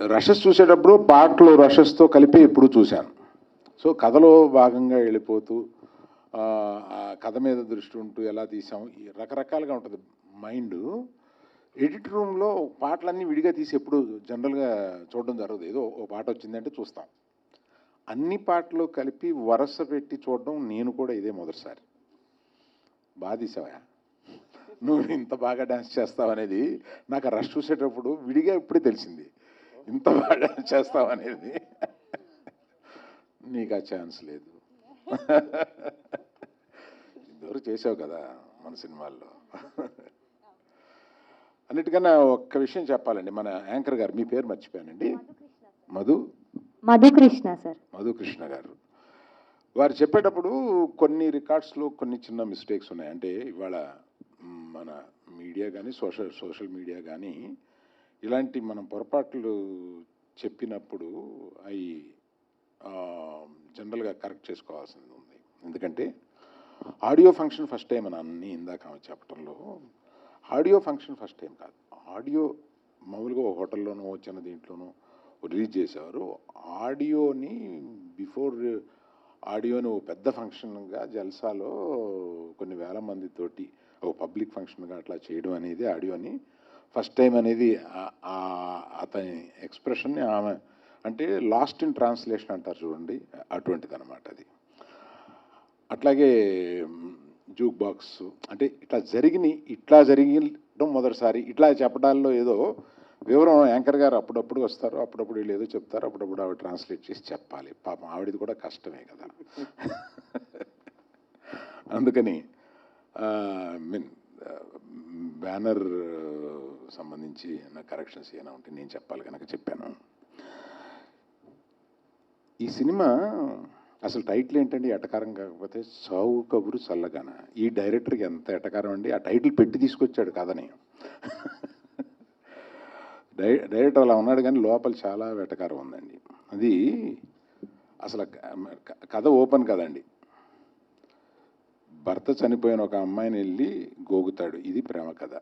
Rushes చూసేటప్పుడు పాటలు రషస్తో కలిపి ఎప్పుడు చూశాను. సో కథలో భాగంగా వెళ్ళిపోతూ ఆ, కథ మీద దృష్టి ఉంటూ ఎలా తీసాం రకరకాలుగా ఉంటుంది మైండ్. ఎడిట్ రూమ్లో పాటలన్నీ విడిగా తీసి ఎప్పుడు జనరల్గా చూడడం జరగదు. ఏదో ఓ పాట వచ్చిందంటే చూస్తాం. అన్ని పాటలు కలిపి వరస పెట్టి చూడడం నేను కూడా ఇదే మొదటిసారి. బాగా తీసావా నువ్వు ఇంత బాగా డ్యాన్స్ చేస్తావు అనేది నాకు రష్ చూసేటప్పుడు విడిగా ఇప్పుడే తెలిసింది. ఇంత అనేది నీకు ఆ ఛాన్స్ లేదు. ఇదివరకు చేసావు కదా మన సినిమాల్లో. అన్నిటికన్నా ఒక్క విషయం చెప్పాలండి. మన యాంకర్ గారు మీ పేరు మర్చిపోయానండి. మధు మధుకృష్ణ సార్. మధుకృష్ణ గారు. వారు చెప్పేటప్పుడు కొన్ని రికార్డ్స్లో కొన్ని చిన్న మిస్టేక్స్ ఉన్నాయి. అంటే ఇవాళ మన మీడియా కానీ సోషల్ సోషల్ మీడియా కానీ ఇలాంటి మనం పొరపాట్లు చెప్పినప్పుడు అవి జనరల్గా కరెక్ట్ చేసుకోవాల్సింది ఉంది. ఎందుకంటే ఆడియో ఫంక్షన్ ఫస్ట్ టైం అని అన్ని ఇందాక ఆమె చెప్పడంలో ఆడియో ఫంక్షన్ ఫస్ట్ టైం కాదు. ఆడియో మామూలుగా ఒక హోటల్లోనో చిన్న దీంట్లోనో రిలీజ్ చేసేవారు. ఆడియోని బిఫోర్ ఆడియోని ఓ పెద్ద ఫంక్షన్గా జల్సాలో కొన్ని వేల మందితోటి ఓ పబ్లిక్ ఫంక్షన్గా అట్లా చేయడం అనేది ఆడియోని ఫస్ట్ టైం అనేది అతని ఎక్స్ప్రెషన్ని ఆమె అంటే లాస్ట్ ఇన్ ట్రాన్స్లేషన్ అంటారు చూడండి అటువంటిది అనమాట అది. అట్లాగే జూక్ బాక్స్ అంటే ఇట్లా జరిగినాయి ఇట్లా జరిగడం మొదటిసారి ఇట్లా చెప్పడాల్లో ఏదో వివరం యాంకర్ గారు అప్పుడప్పుడు వస్తారు అప్పుడప్పుడు వీళ్ళు ఏదో చెప్తారు అప్పుడప్పుడు ఆవిడ ట్రాన్స్లేట్ చేసి చెప్పాలి. పాపం ఆవిడది కూడా కష్టమే కదా. అందుకని మీన్ బ్యానర్ సంబంధించి నా కరెక్షన్స్ ఏమైనా ఉంటే నేను చెప్పాలి కనుక చెప్పాను. ఈ సినిమా అసలు టైటిల్ ఏంటండి? ఎటకారం కాకపోతే సావు కబురు చల్లగాన. ఈ డైరెక్టర్కి ఎంత ఎటకారం అండి? ఆ టైటిల్ పెట్టి తీసుకొచ్చాడు కథని. డై డైరెక్టర్ అలా ఉన్నాడు కానీ లోపల చాలా వెటకారం ఉందండి. అది అసలు కథ ఓపెన్ కదండి. భర్త చనిపోయిన ఒక అమ్మాయిని వెళ్ళి గోగుతాడు. ఇది ప్రేమ కథ.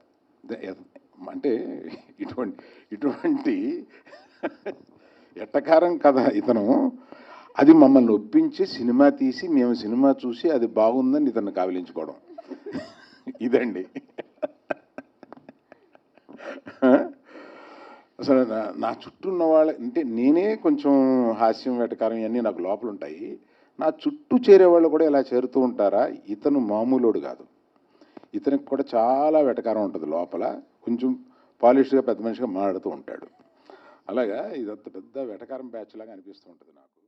అంటే ఇటువంటి ఇటువంటి ఎట్టకారం కథ ఇతను. అది మమ్మల్ని ఒప్పించి సినిమా తీసి మేము సినిమా చూసి అది బాగుందని ఇతను కావిలించుకోవడం. ఇదండి. అసలు నా నా చుట్టూ ఉన్న వాళ్ళ అంటే నేనే కొంచెం హాస్యం వెటకారం ఇవన్నీ నాకు లోపల ఉంటాయి నా చుట్టూ చేరే వాళ్ళు కూడా ఇలా చేరుతూ ఉంటారా? ఇతను మామూలుడు కాదు. ఇతనికి కూడా చాలా వెటకారం ఉంటుంది లోపల. కొంచెం పాలిష్గా పెద్ద మనిషిగా మాట్లాడుతూ ఉంటాడు. అలాగా ఇదంత పెద్ద వెటకారం బ్యాచ్ లాగా అనిపిస్తూ ఉంటుంది నాకు.